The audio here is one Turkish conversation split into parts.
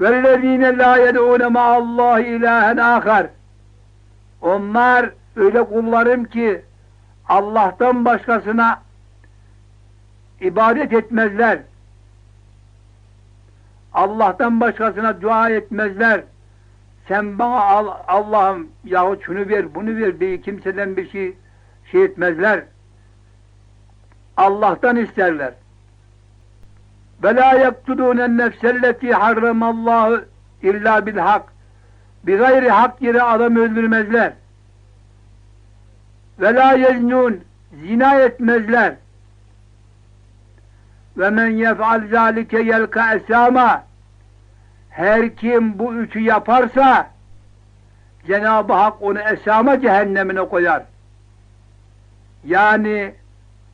وَالَّذ۪ينَ لَا يَدْعُونَ مَعَ اللّٰهِ اِلٰهًا آخر Onlar öyle kullarım ki Allah'tan başkasına ibadet etmezler. Allah'tan başkasına dua etmezler. Sen bana al, Allah'ım yahut şunu ver, bunu ver diye kimseden bir şey şey etmezler. Allah'tan isterler. Ve la yaktudûnen nefselleti harramallahu illa bil hak. Bir gayri hak yere adam öldürmezler. Ve la yeznun zina etmezler. Ve men yef'al zalike yelka esama her kim bu üçü yaparsa Cenab-ı Hak onu esama cehennemine koyar. Yani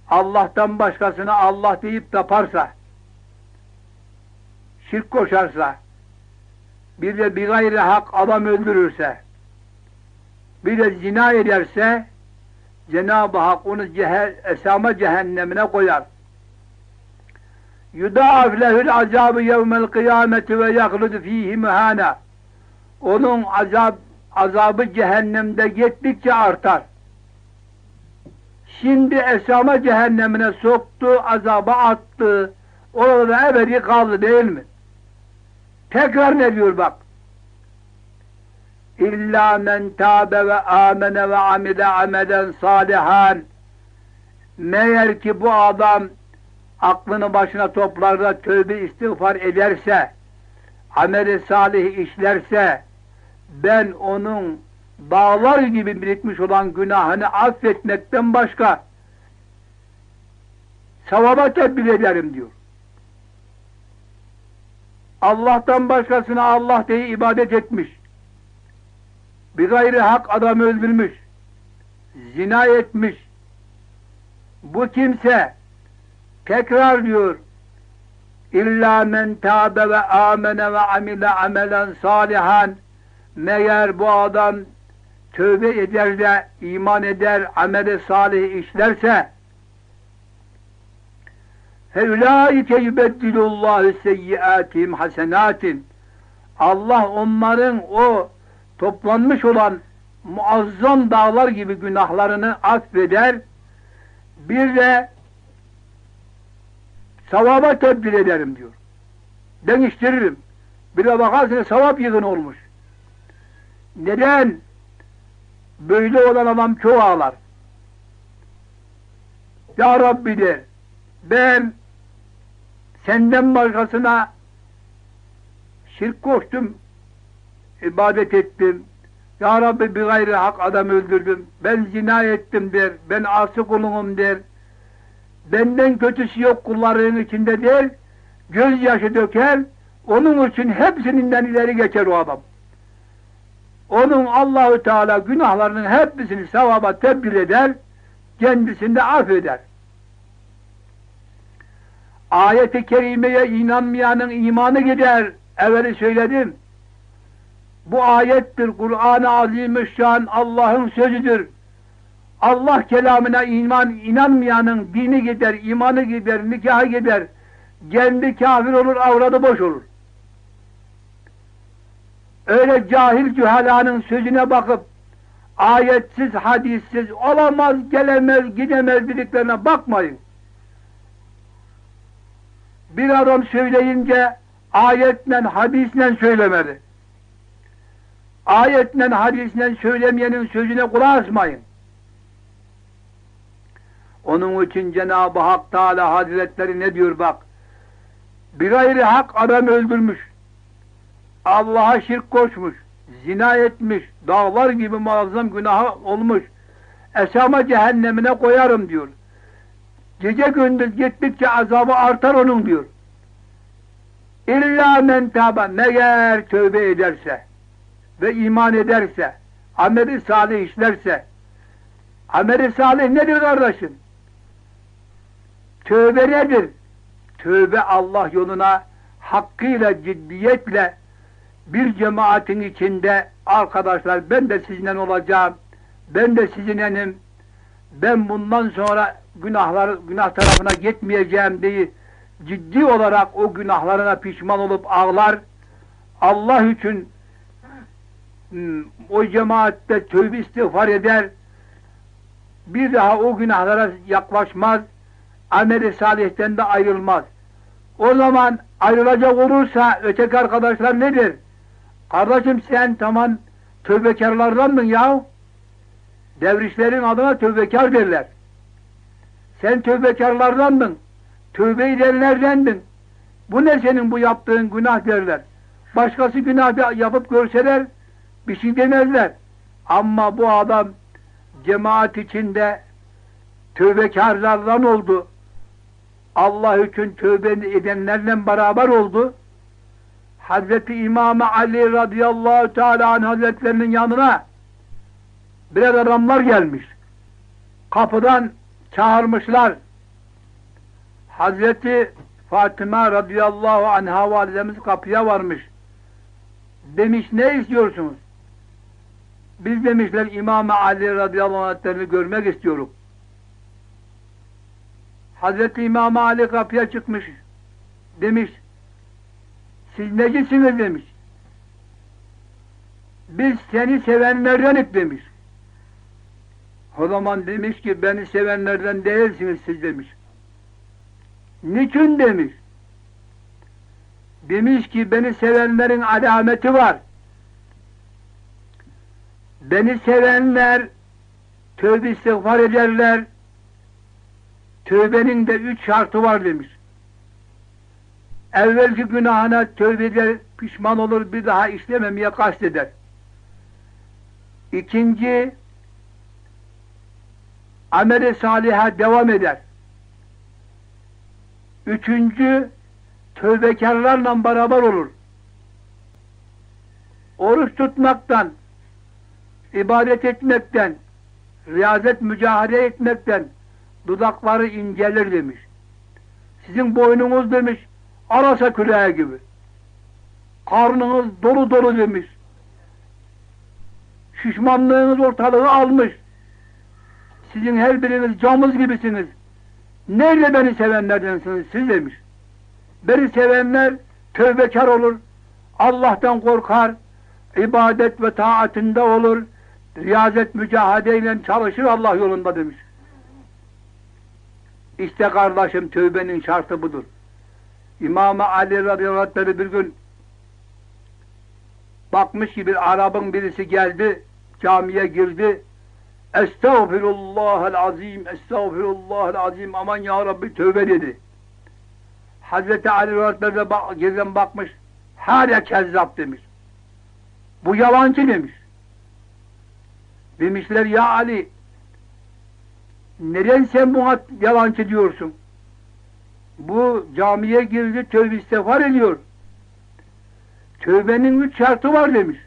Allah'tan başkasına Allah deyip taparsa şirk koşarsa bir de bir gayri hak adam öldürürse bir de zina ederse Cenab-ı Hak onu cehe, esama cehennemine koyar. Yudaaf lehül azabı yevmel kıyameti ve yakludu fihi mühana. Onun azab, azabı cehennemde gittikçe artar. Şimdi esama cehennemine soktu, azaba attı. Orada ebedi kaldı değil mi? Tekrar ne diyor bak. İlla men tabe ve amene ve amile amelen salihan. Meğer ki bu adam aklını başına toplar da tövbe istiğfar ederse, ameli salih işlerse, ben onun dağlar gibi birikmiş olan günahını affetmekten başka sevaba tedbir ederim diyor. Allah'tan başkasına Allah diye ibadet etmiş. Bir gayri hak adam öldürmüş. Zina etmiş. Bu kimse tekrar diyor İlla men tabe ve amene ve amile amelen salihan meğer bu adam tövbe eder de iman eder ameli salih işlerse فَاُولَٰئِكَ يُبَدِّلُ اللّٰهُ سَيِّئَاتِهِمْ حَسَنَاتٍ Allah onların o toplanmış olan muazzam dağlar gibi günahlarını affeder. Bir de sevaba tebdil ederim diyor. Değiştiririm. Bir de bakarsınız sevap yığın olmuş. Neden? Böyle olan adam çok ağlar. Ya Rabbi der, ben senden başkasına şirk koştum, ibadet ettim. Ya Rabbi bir gayri hak adam öldürdüm. Ben zina ettim der. Ben asi kulunum der. Benden kötüsü yok kulların içinde der. Gözyaşı döker. Onun için hepsinden ileri geçer o adam. Onun Allahü Teala günahlarının hepsini sevaba tebdil eder. Kendisini de affeder. Ayet-i kerimeye inanmayanın imanı gider. Evveli söyledim. Bu ayettir. Kur'an-ı Azimüşşan Allah'ın sözüdür. Allah kelamına iman inanmayanın dini gider, imanı gider, nikahı gider. Kendi kafir olur, avradı boş olur. Öyle cahil cühalanın sözüne bakıp ayetsiz, hadissiz, olamaz, gelemez, gidemez dediklerine bakmayın. Bir adam söyleyince ayetle, hadisle söylemedi. Ayetle, hadisle söylemeyenin sözüne kulak asmayın. Onun için Cenab-ı Hak Teala Hazretleri ne diyor bak. Bir gayri hak adam öldürmüş. Allah'a şirk koşmuş. Zina etmiş. Dağlar gibi muazzam günahı olmuş. Esama cehennemine koyarım diyor. Gece gündüz gittikçe azabı artar onun diyor. İlla men taba meğer tövbe ederse ve iman ederse ameli salih işlerse ameli salih nedir kardeşim? Tövbe nedir? Tövbe Allah yoluna hakkıyla, ciddiyetle bir cemaatin içinde arkadaşlar ben de sizinle olacağım, ben de sizinenim, ben bundan sonra günahlar, günah tarafına gitmeyeceğim diye ciddi olarak o günahlarına pişman olup ağlar, Allah için hmm, o cemaatte tövbe istiğfar eder, bir daha o günahlara yaklaşmaz, ameli salihten de ayrılmaz. O zaman ayrılacak olursa öteki arkadaşlar nedir? Kardeşim sen tamam tövbekarlardan mı ya? Devrişlerin adına tövbekar derler. Sen tövbekarlardan mı? Tövbe edenlerdendin. Bu ne senin bu yaptığın günah derler. Başkası günah yapıp görseler bir şey demezler. Ama bu adam cemaat içinde tövbekarlardan oldu. Allah için tövbe edenlerle beraber oldu. Hazreti İmam Ali radıyallahu teala anh hazretlerinin yanına birer adamlar gelmiş. Kapıdan çağırmışlar. Hazreti Fatıma radıyallahu anha validemiz kapıya varmış. Demiş ne istiyorsunuz? Biz demişler İmam Ali radıyallahu anh'lerini görmek istiyorum. Hazreti İmam Ali kapıya çıkmış. Demiş siz necisiniz demiş. Biz seni sevenlerdenik demiş. O zaman demiş ki beni sevenlerden değilsiniz siz demiş. Niçin demiş. Demiş ki beni sevenlerin alameti var. Beni sevenler tövbe istiğfar ederler. Tövbenin de üç şartı var demiş. Evvelki günahına tövbe eder, pişman olur, bir daha işlememeye kasteder. İkinci, ameli saliha devam eder. Üçüncü, tövbekarlarla beraber olur. Oruç tutmaktan, ibadet etmekten, riyazet mücahede etmekten dudakları incelir demiş. Sizin boynunuz demiş, arasa küreği gibi. Karnınız dolu dolu demiş. Şişmanlığınız ortalığı almış. Sizin her biriniz camız gibisiniz. Nerede beni sevenlerdensiniz siz demiş. Beni sevenler tövbekar olur, Allah'tan korkar, ibadet ve taatinde olur, riyazet mücahadeyle çalışır Allah yolunda demiş. İşte kardeşim tövbenin şartı budur. İmam Ali radıyallahu bir gün bakmış ki bir Arap'ın birisi geldi, camiye girdi. Estağfirullahal azim, estağfirullahal azim, aman ya Rabbi tövbe dedi. Hazreti Ali radıyallahu anh gezden bakmış, hala kezzap demiş. Bu yalancı demiş. Demişler ya Ali, neden sen buna yalancı diyorsun? Bu camiye girdi, tövbe istiğfar ediyor. Tövbenin üç şartı var demiş.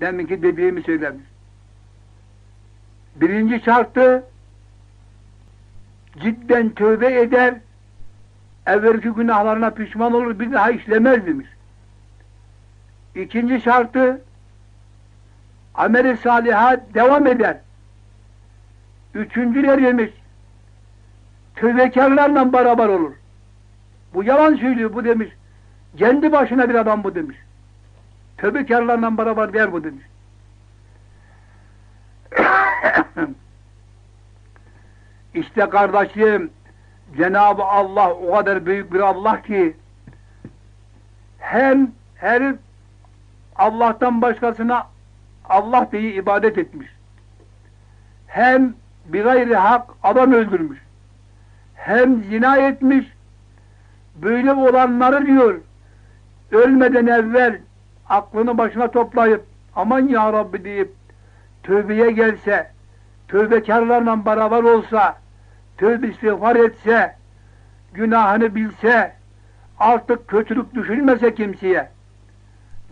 Deminki dediğimi söylemiş. Birinci şartı cidden tövbe eder, evvelki günahlarına pişman olur, bir daha işlemez demiş. İkinci şartı ameli saliha devam eder. Üçüncüler demiş tövbekarlarla beraber olur. Bu yalan söylüyor bu demiş. Kendi başına bir adam bu demiş. Tövbekarlarla beraber der bu demiş. İşte kardeşim Cenab-ı Allah o kadar büyük bir Allah ki hem her Allah'tan başkasına Allah diye ibadet etmiş. Hem bir gayri hak adam öldürmüş. Hem zina etmiş. Böyle olanları diyor ölmeden evvel aklını başına toplayıp aman ya Rabbi deyip tövbeye gelse tövbekarlarla beraber olsa tövbe istiğfar etse günahını bilse artık kötülük düşünmese kimseye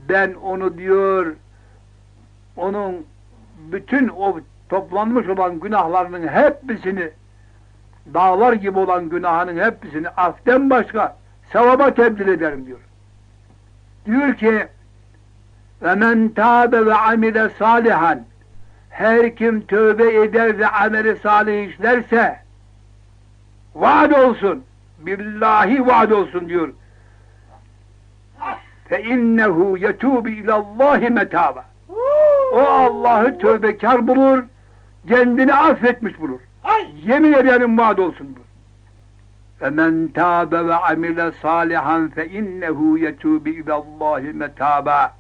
ben onu diyor onun bütün o toplanmış olan günahlarının hepsini dağlar gibi olan günahının hepsini aften başka sevaba tebdil ederim diyor. Diyor ki ve men tâbe ve amile salihan her kim tövbe eder ve ameli salih işlerse vaad olsun. Billahi vaad olsun diyor. Fe innehu yetubu ilallahi metaba. O Allah'ı tövbekar bulur, kendini affetmiş bulur. Yemin ederim vaad olsun bu. Ve men tabe ve amile salihan fe innehu yetubu ilallahi metaba.